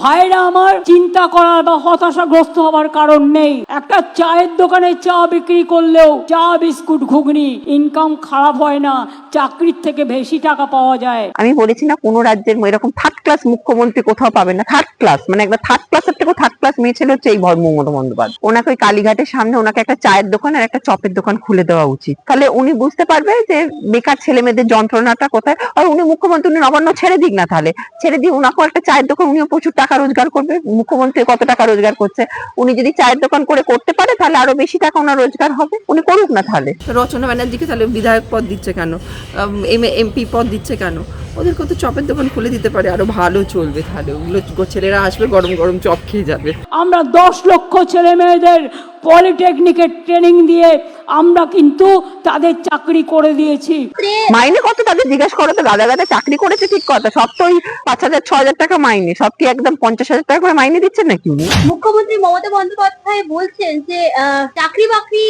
ভাইরা আমার, চিন্তা করার বা হতাশাগ্রস্ত হবার কারণ নেই। একটা চায়ের দোকানে চা বিক্রি করলেও চা, বিস্কুট, ঘুগনি ইনকাম খারাপ হয় না, চাকরির থেকে বেশি টাকা পাওয়া যায়। আমি বলেছি না, কোনো রাজ্যের এরকম থার্ড ক্লাস মুখ্যমন্ত্রী কোথাও পাবেন না। থার্ড ক্লাস মানে একটা থার্ড ক্লাসের থেকেও থার্ড ক্লাস মেয়ে ছিল হচ্ছে এই মমতা বন্দ্যোপাধ্যায়। ওনাকে ওই কালীঘাটের সামনে ওনাকে একটা চায়ের দোকান আর একটা চপের দোকান খুলে দেওয়া উচিত। তাহলে উনি বুঝতে পারবে যে বেকার ছেলে মেয়েদের যন্ত্রণাটা কোথায়। আর উনি মুখ্যমন্ত্রী, উনি নবান্ন ছেড়ে দিক না তাহলে। ছেড়ে দিয়ে উনাকেও একটা চায়ের দোকান, উনিও প্রচুর টাকা রোজগার করবে মুখ্যমন্ত্রী কত টাকা রোজগার করছে? উনি যদি চায়ের দোকান করে করতে পারে তাহলে আরও বেশি টাকা ওনার রোজগার হবে। উনি করুক না তাহলে। রচনা ব্যানার্জিকে তাহলে বিধায়ক পদ দিচ্ছে কেন? এম এমপি পদ দিচ্ছে কেন? ওদের কত চপের দোকান খুলে দিতে পারে আরও ভালো চলবে তাহলে। ওগুলো ছেলেরা আসবে গরম গরম চপ খেয়ে যাবে। আমরা দশ লক্ষ ছেলে মেয়েদের পলিটেকনিকের ট্রেনিং দিয়ে আমরা কিন্তু তাদের চাকরি করে দিয়েছি। মাইনে কত তাদের জিজ্ঞেস করো তো গাদা গাদা চাকরি করেছে ঠিক কথা সব তো ওই পাঁচ হাজার ছ হাজার টাকা মাইনে সব কি একদম পঞ্চাশ হাজার টাকা করে মাইনে দিচ্ছেন নাকি? মুখ্যমন্ত্রী মমতা বন্দ্যোপাধ্যায় বলছেন যে চাকরি বাকরি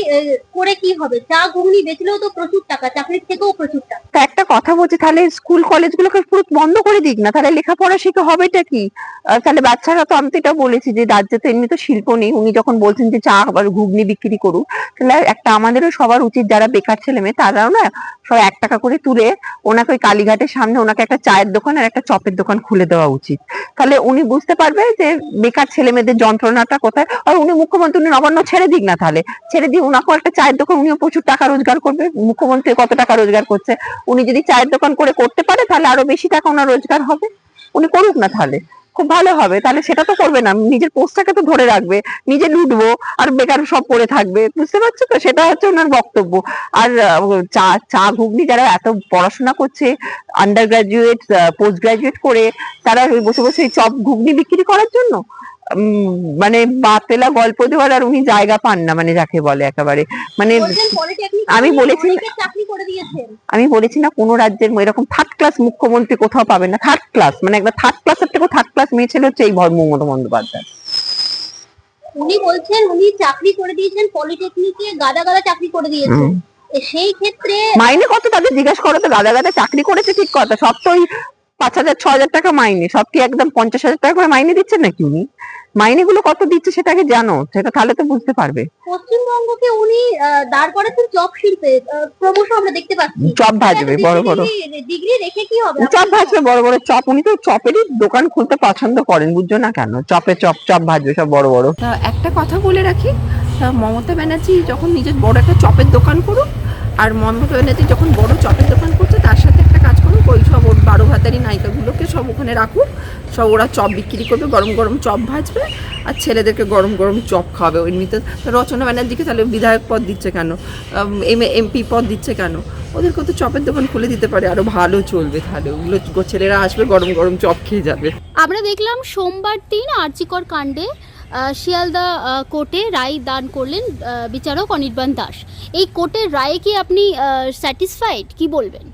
করে কি হবে? চা ঘুগনি বেচলেও তো প্রচুর টাকা চাকরির থেকেও প্রচুর টাকা। তা একটা কথা বলছি তাহলে স্কুল কলেজগুলোকে পুরো বন্ধ করে দিক না তাহলে লেখাপড়া শিখে হবেটা কি? আহ, তাহলে বাচ্চারা তো আমি তো এটা বলেছি যে রাজ্যে তো এমনি তো শিল্প নেই উনি যখন বলছেন যে চা আবার ঘুগনি বিক্রি করুক, তাহলে একটা আমাদেরও সবার উচিত যারা বেকার ছেলে মেয়ে, তারাও না সব এক টাকা করে তুলে ওনাকে ওই কালীঘাটের সামনে ওনাকে একটা চায়ের দোকান আর একটা চপের দোকান খুলে দেওয়া উচিত। তাহলে উনি বুঝতে পারবে যে বেকার ছেলে মেয়েদের যন্ত্রণাটা কোথায়। আর উনি মুখ্যমন্ত্রী, উনি নবান্ন ছেড়ে দিক না তাহলে। ছেড়ে দিয়ে ওনাকেও একটা চায়ের দোকান, উনিও প্রচুর টাকা রোজগার করবে। মুখ্যমন্ত্রী কত টাকা রোজগার করছে? উনি যদি চায়ের দোকান করে করতে পারে, তাহলে আরও বেশি টাকা ওনার রোজগার হবে। উনি করুক না তাহলে। খুব ভালো হবে, তাহলে সেটা তো করবে না। নিজের পোস্টটাকে তো ধরে রাখবে, নিজে লুটবো, আর বেকার সব পড়ে থাকবে, বুঝতে পারছ তো? সেটা হচ্ছে ওনার বক্তব্য। আর চা চা ঘুগনি যারা এত পড়াশোনা করছে আন্ডার গ্রাজুয়েট পোস্ট গ্রাজুয়েট করে, তারা বসে বসে চপ ঘুগনি বিক্রি করার জন্য? মানে বাতেলা গল্প দেওয়ার আর উনি জায়গা পান না মানে যাকে বলে একেবারে। মানে আমি বলেছি আমি বলেছি না কোনো রাজ্যের এরকম থার্ড ক্লাস মুখ্যমন্ত্রী কোথাও পাবেন না থার্ড ক্লাস মানে একটা থার্ড ক্লাসের থেকেও থার্ড ক্লাস মেয়ে ছিল হচ্ছে এই ভর- মমতা বন্দ্যোপাধ্যায়। উনি বলছেন উনি চাকরি করে দিয়েছেন পলিটেকনিকে গাদা গাদা চাকরি করে দিয়েছেন। সেই ক্ষেত্রে মাইনে কত তাদের জিজ্ঞেস করো তো গাদা গাদা চাকরি করেছে ঠিক কথা সব তো ওই পাঁচ হাজার ছ হাজার টাকা মাইনে সব কি একদম পঞ্চাশ হাজার টাকা করে মাইনে দিচ্ছেন নাকি উনি? মাইনে গুলো কত দিচ্ছে সেটাকে জানো সেটা তাহলে তো বুঝতে পারবে। পশ্চিমবঙ্গকে উনি দাঁড় করাচ্ছেন চপ শিল্পে ক্রমশ আমরা দেখতে পাচ্ছি। চপ ভাজবে বড় বড়। ডিগ্রি রেখে কি হবে? চপ ভাজবে বড় বড় চপ। উনি তো চপেরই দোকান খুলতে পছন্দ করেন বুঝছ না কেন? চপে চপ চপ ভাজবে সব বড় বড়। একটা কথা বলে রাখি তা মমতা ব্যানার্জি যখন নিজের বড় একটা চপের দোকান করুক আর মমতা ব্যানার্জি যখন বড় চপের দোকান করছে তার সাথে একটা কাজ করুক ওই সব বারো ভাতারি নায়িকাগুলোকে সব ওখানে রাখুক। সব ওরা চপ বিক্রি করবে, গরম গরম চপ ভাজবে আর ছেলেদেরকে গরম গরম চপ খাওয়াবে এমনিতে তো রচনা ব্যানার্জিকে তাহলে বিধায়ক পদ দিচ্ছে কেন? এম, এমপি পদ দিচ্ছে কেন? ওদের কত চপের দোকান খুলে দিতে পারে, আরও ভালো চলবে তাহলে। ওগুলো ছেলেরা আসবে, গরম গরম চপ খেয়ে যাবে। আমরা দেখলাম সোমবার দিন আর্চিকর কাণ্ডে শিয়ালদা কোর্টে রায় দান করলেন বিচারক অনির্বাণ দাস। এই কোর্টের রায়ে কি আপনি স্যাটিসফাইড কি বলবেন?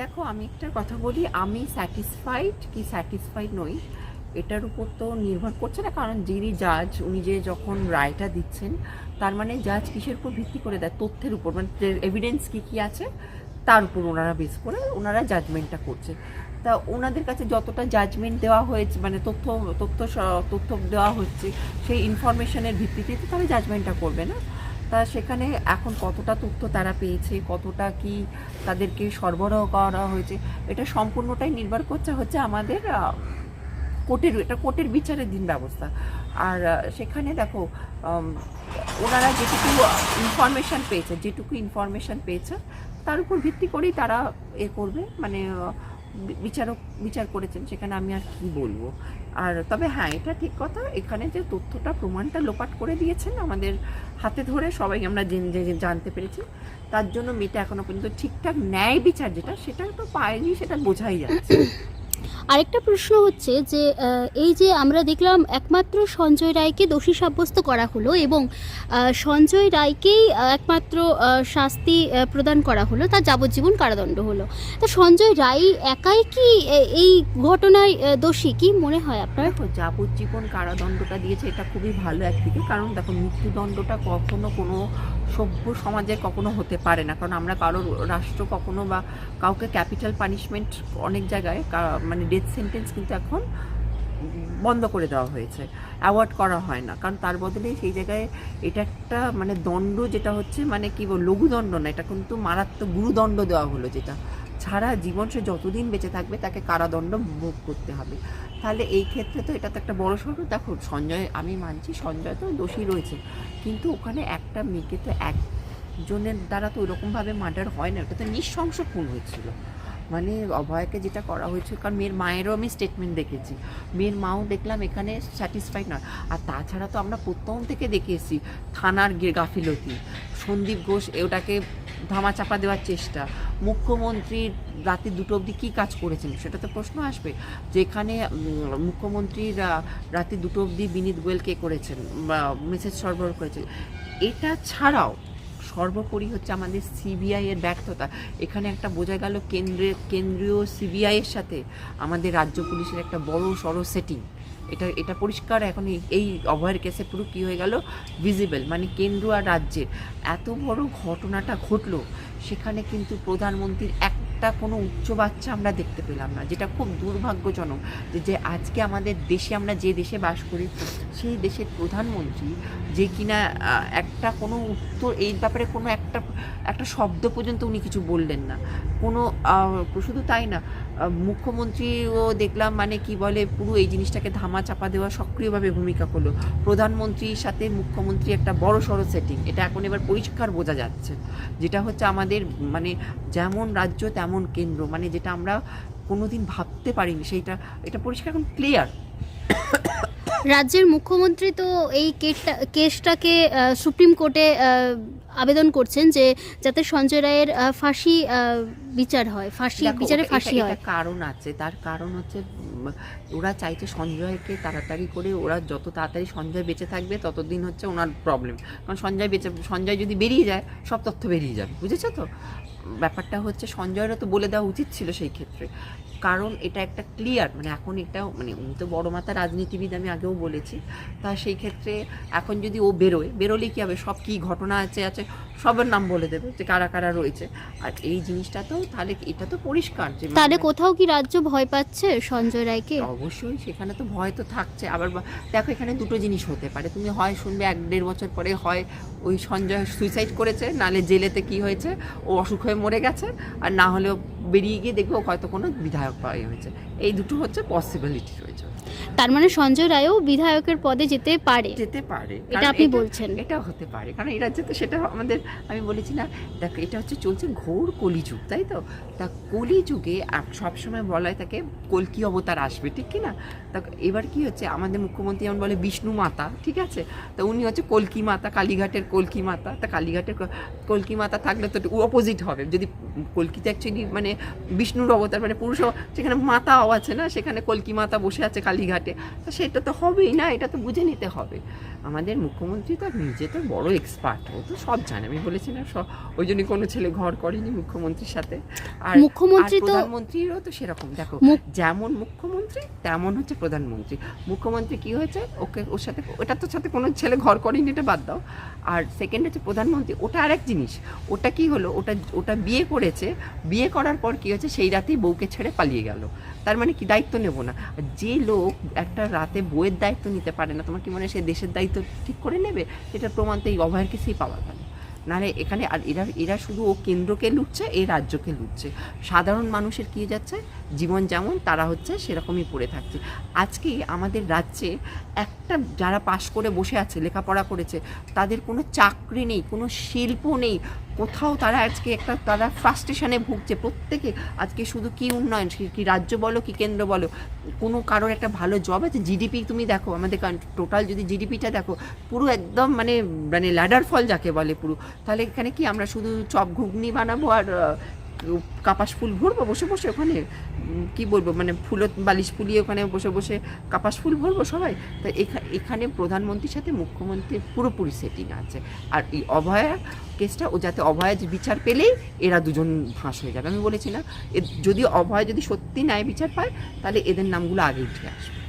দেখো, আমি একটা কথা বলি, আমি স্যাটিসফাইড কি স্যাটিসফাইড নই, এটার উপর তো নির্ভর করছে না, কারণ যিনি জাজ উনি যে যখন রায়টা দিচ্ছেন, তার মানে জাজ কিসের উপর ভিত্তি করে দেয়? তথ্যের উপর মানে এভিডেন্স কী কী আছে? তার উপর ওনারা বেস করে, ওনারা জাজমেন্টটা করছে। তা ওনাদের কাছে যতটা জাজমেন্ট দেওয়া হয়েছে মানে তথ্য তথ্য তথ্য দেওয়া হচ্ছে, সেই ইনফরমেশনের ভিত্তিতে তো তারা জাজমেন্টটা করবে না। তা সেখানে এখন কতটা তথ্য তারা পেয়েছে, কতটা কি তাদেরকে সরবরাহ করা হয়েছে, এটা সম্পূর্ণটাই নির্ভর করছে হচ্ছে আমাদের কোর্টের, এটা কোর্টের বিচারের দিন ব্যবস্থা। আর সেখানে দেখো ওনারা যেটুকু ইনফরমেশন পেয়েছে, যেটুকু ইনফরমেশন পেয়েছে, তার উপর ভিত্তি করেই তারা এ করবে মানে বিচারক বিচার করেছেন সেখানে আমি আর কি বলব? আর তবে হ্যাঁ এটা ঠিক কথা এখানে যে তথ্যটা প্রমাণটা লোপাট করে দিয়েছেন আমাদের হাতে ধরে সবাই আমরা জানতে পেরেছি। তার জন্য মেয়েটা এখনও পর্যন্ত ঠিকঠাক ন্যায় বিচার যেটা সেটা তো পায়নি সেটা বোঝাই যাচ্ছে। আরেকটা প্রশ্ন হচ্ছে যে এই যে আমরা দেখলাম একমাত্র সঞ্জয় রায়কে দোষী সাব্যস্ত করা হলো এবং সঞ্জয় রায়কেই একমাত্র শাস্তি প্রদান করা হলো, তার যাবজ্জীবন কারাদণ্ড হলো। তা সঞ্জয় রায় একাই কি এই ঘটনায় দোষী? কি মনে হয় আপনার? যাবজ্জীবন কারাদণ্ডটা দিয়েছে, এটা খুবই ভালো একদিকে। কারণ দেখো, মৃত্যুদণ্ডটা কখনো কোনো সভ্য সমাজে কখনো হতে পারে না। কারণ আমরা কারোর রাষ্ট্র কখনো বা কাউকে ক্যাপিটাল পানিশমেন্ট অনেক জায়গায় মানে ডেথ সেন্টেন্স কিন্তু এখন বন্ধ করে দেওয়া হয়েছে। অ্যাওয়ার্ড করা হয় না। কারণ তার বদলে সেই জায়গায় এটা একটা মানে দণ্ড যেটা হচ্ছে মানে কি বল, লঘুদণ্ড না, এটা কিন্তু মারাত্মক গুরুদণ্ড দেওয়া হলো যেটা। ছাড়া জীবন সে যতদিন বেঁচে থাকবে তাকে কারাদণ্ড ভোগ করতে হবে। তাহলে এই ক্ষেত্রে তো এটা তো একটা বড় সড়ো দেখো, সঞ্জয়, আমি মানছি সঞ্জয় তো দোষী রয়েছে। কিন্তু ওখানে একটা মেয়েকে তো একজনের দ্বারা তো ওরকমভাবে মার্ডার হয় না, ওটা তো নিঃশংস খুন হয়েছিল। মানে অভয়কে যেটা করা হয়েছিল কারণ মেয়ের মায়েরও আমি স্টেটমেন্ট দেখেছি। মেয়ের মাও দেখলাম এখানে স্যাটিসফাইড নয়। আর তাছাড়া তো আমরা প্রথম থেকে দেখে এসেছি থানার গাফিলতি। সন্দীপ ঘোষ ওটাকে ধামাচাপা দেওয়ার চেষ্টা। মুখ্যমন্ত্রী রাতে দুটো অবধি কী কাজ করেছেন সেটা তো প্রশ্ন আসবে। যেখানে উম, মুখ্যমন্ত্রীর রাতে দুটো অবধি বিনীত গোয়েল কে করেছেন বা মেসেজ সরবরাহ করেছেন। এটা ছাড়াও সর্বোপরি হচ্ছে আমাদের সিবিআই এর ব্যর্থতা। এখানে একটা বোঝা গেল কেন্দ্রের কেন্দ্রীয় সিবিআই এর সাথে আমাদের রাজ্য পুলিশের একটা বড় সড় সেটিং এটা এটা পরিষ্কার, এখন এই- অভয়ের কেসে পুরো কী হয়ে গেল? ভিজিবল মানে কেন্দ্র আর রাজ্যের। এত বড় ঘটনাটা ঘটলো, সেখানে কিন্তু প্রধানমন্ত্রীর একটা কোনো উচ্চ বাচ্চা আমরা দেখতে পেলাম না, যেটা খুব দুর্ভাগ্যজনক যে আজকে আমাদের দেশে আমরা যে দেশে বাস করি, সেই দেশের প্রধানমন্ত্রী যে কিনা একটা কোনো উত্তর, এই ব্যাপারে কোনো একটা একটা শব্দ পর্যন্ত উনি কিছু বললেন না। কোনো শুধু তাই না মুখ্যমন্ত্রীও দেখলাম মানে কি বলে, পুরো এই জিনিসটাকে ধামা চাপা দেওয়া সক্রিয়ভাবে ভূমিকা করল। প্রধানমন্ত্রীর সাথে মুখ্যমন্ত্রী একটা বড় সড়ো সেটিং এটা এখন এবার পরিষ্কার বোঝা যাচ্ছে। যেটা হচ্ছে আমাদের মানে যেমন রাজ্য তেমন কেন্দ্র মানে যেটা আমরা কোনোদিন ভাবতে পারিনি, সেইটা, এটা পরিষ্কার এখন ক্লিয়ার রাজ্যের মুখ্যমন্ত্রী তো এই কেসটা, কেসটাকে সুপ্রিম কোর্টে আবেদন করছেন যে যাতে সঞ্জয় রায়ের ফাঁসি বিচার হয় ফাঁসি বিচারে ফাঁসি হয়। কারণ আছে তার কারণ হচ্ছে ওরা চাইছে সঞ্জয়কে তাড়াতাড়ি করে ওরা যত তাড়াতাড়ি সঞ্জয় বেঁচে থাকবে ততদিন হচ্ছে ওনার প্রবলেম কারণ সঞ্জয় বেঁচে সঞ্জয় যদি বেরিয়ে যায় সব তথ্য বেরিয়ে যাবে বুঝেছ তো? ব্যাপারটা হচ্ছে সঞ্জয়েরও তো বলে দেওয়া উচিত ছিল সেই ক্ষেত্রে। কারণ এটা একটা ক্লিয়ার মানে এখন এটা মানে উনি তো বড় মাথা রাজনীতিবিদ আমি আগেও বলেছি। তা সেই ক্ষেত্রে এখন যদি ও বেরোয় বেরোলে কী হবে? সব কী ঘটনা আছে আছে সবের নাম বলে দেবে যে কারা কারা রয়েছে। আর এই জিনিসটা তো তাহলে এটা তো পরিষ্কার যে তাহলে মানে- কোথাও কি রাজ্য ভয় পাচ্ছে সঞ্জয় রায়কে? অবশ্যই সেখানে তো ভয় তো থাকছে। আবার দেখো এখানে দুটো জিনিস হতে পারে। তুমি হয় শুনবে এক দেড় বছর পরে হয় ওই সঞ্জয় সুইসাইড করেছে নালে জেলেতে কি হয়েছে? ও অসুখ হয়ে মরে গেছে আর না হলেও বেরিয়ে গিয়ে দেখবে ও হয়তো কোনো বিধায়ক পাওয়া হয়েছে। এই দুটো হচ্ছে পসিবিলিটি রয়েছে। তার মানে সঞ্জয় রায়ও বিধায়কের পদে যেতে পারে। যেতে পারে। এটা আপনি বলছেন। এটা হতে পারে। কারণ এই রাজ্যে তো সেটা আমাদের আমি বলেছি না দেখো এটা হচ্ছে চলছে ঘোর কলিযুগ তাই তো? তা কলিযুগে সবসময় বলা হয় তাকে কলকি অবতার আসবে? ঠিক কি না? তা এবার কি হচ্ছে? আমাদের মুখ্যমন্ত্রী যেমন বলে বিষ্ণু মাতা ঠিক আছে? তা উনি হচ্ছে কলকি মাতা কালীঘাটের কলকি মাতা। তা কালীঘাটের কলকি মাতা থাকলে তো অপোজিট হবে। যদি কলকিতে অ্যাকচুয়ালি মানে বিষ্ণুর অবতার মানে পুরুষ যেখানে সেখানে মাতাও আছে না, সেখানে কলকি মাতা বসে আছে কালীঘাটে। তো সেটা তো হবেই না, এটা তো বুঝে নিতে হবে। আমাদের মুখ্যমন্ত্রী তো নিজে তো বড় এক্সপার্ট ও তো সব জানে। আমি বলেছি না সব ওই জন্য কোনো ছেলে ঘর করেনি মুখ্যমন্ত্রীর সাথে। আর মুখ্যমন্ত্রী তো- প্রধানমন্ত্রীরও তো সেরকম। দেখো যেমন মুখ্যমন্ত্রী তেমন হচ্ছে প্রধানমন্ত্রী। মুখ্যমন্ত্রী কি হয়েছে? ওকে ওর সাথে ওটার তো সাথে কোনো ছেলে ঘর করেনি এটা বাদ দাও। আর সেকেন্ড হচ্ছে প্রধানমন্ত্রী ওটা আরেক জিনিস। ওটা কি হলো? ওটা ওটা বিয়ে করেছে। বিয়ে করার পর কি হয়েছে? সেই রাতেই বউকে ছেড়ে পালিয়ে গেল। তার মানে কি দায়িত্ব নেব না? যে লোক একটা রাতে বউয়ের দায়িত্ব নিতে পারে না তোমার কি মনে হয় সে দেশের দায়িত্ব ঠিক করে নেবে, এটা প্রমাণ তো এই অভয়ের কেসেই পাওয়া গেল। নাহলে এখানে আর এরা এরা শুধু ও কেন্দ্রকে লুটছে এই রাজ্যকে লুটছে। সাধারণ মানুষের কী যাচ্ছে? জীবন যেমন, তারা হচ্ছে সেরকমই পড়ে থাকছে। আজকে আমাদের রাজ্যে একটা যারা পাশ করে বসে আছে, লেখাপড়া করেছে, তাদের কোনো চাকরি নেই, কোনো শিল্প নেই। কোথাও তারা আজকে একটা তারা ফ্রাস্ট্রেশনে ভুগছে। প্রত্যেকে আজকে শুধু কি উন্নয়ন? কি রাজ্য বলো কি কেন্দ্র বলো? কোনো কারোর একটা ভালো জব আছে? জিডিপি তুমি দেখো, আমাদের টোটাল যদি জিডিপিটা দেখো, পুরো একদম মানে মানে ল্যাডার ফল যাকে বলে পুরো। তাহলে এখানে কি আমরা শুধু চপ ঘুগনি বানাবো আর কাপাস ফুল ভরবো, বসে বসে ওখানে কি বলব মানে ফুলো, বালিশ ফুলিয়ে ওখানে বসে বসে কাপাস ফুল ভরবো সবাই। তো এখা- এখানে প্রধানমন্ত্রীর সাথে মুখ্যমন্ত্রীর পুরোপুরি সেটিং আছে। আর এই অভয়া কেসটা, ও যাতে অভয়া যে বিচার পেলেই এরা দুজন ফাঁস হয়ে যাবে। আমি বলেছি না যদি অভয় যদি সত্যি ন্যায় বিচার পায়, তাহলে এদের নামগুলো আগে উঠে আসবে।